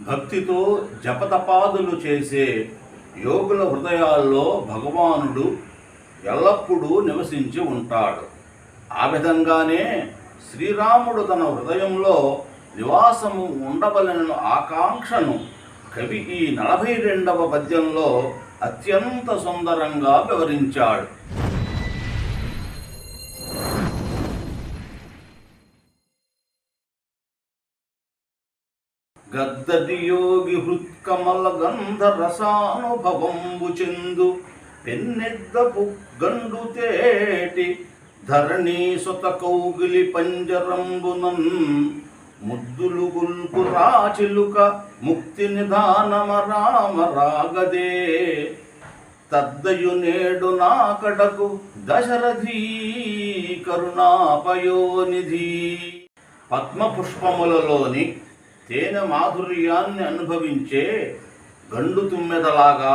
భక్తితో జపతపాదులు చేసే యోగుల హృదయాల్లో భగవానుడు ఎల్లప్పుడూ నివసించి ఉంటాడు. ఆ విధంగానే శ్రీరాముడు తన హృదయంలో నివాసము ఉండవలన ఆకాంక్షను కవి ఈ నలభై రెండవ పద్యంలో అత్యంత సుందరంగా వివరించాడు. గద్దదియోగి హృత్కమల గంధ రసానుభవంబు చెందు పెన్నెద్దపు గండు తేటి ధరణి సొత కౌగిలి పంజరంబునం ముద్దులు గుల్పు రాచిలుక ముక్తి నిధానమ రామ రాగదే. తద్దయు నేడు నా కడకు దశరథీ కరుణాపయోనిధి. పద్మ పుష్పములలోని తేనె మాధుర్యాన్ని అనుభవించే గండు తుమ్మెదలాగా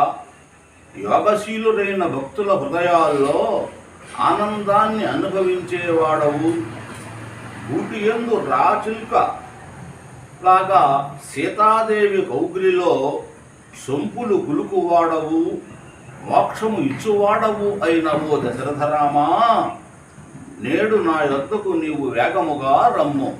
యోగశీలుడైన భక్తుల హృదయాల్లో ఆనందాన్ని అనుభవించేవాడవు. ఊటి ఎందు రాచిల్క లాగా సీతాదేవి కౌగిలిలో సొంపులు కులుకువాడవు మోక్షము ఇచ్చువాడవు అయినవు దశరథరామా. నేడు నా యొద్దకు నీవు వేగముగా రమ్ము.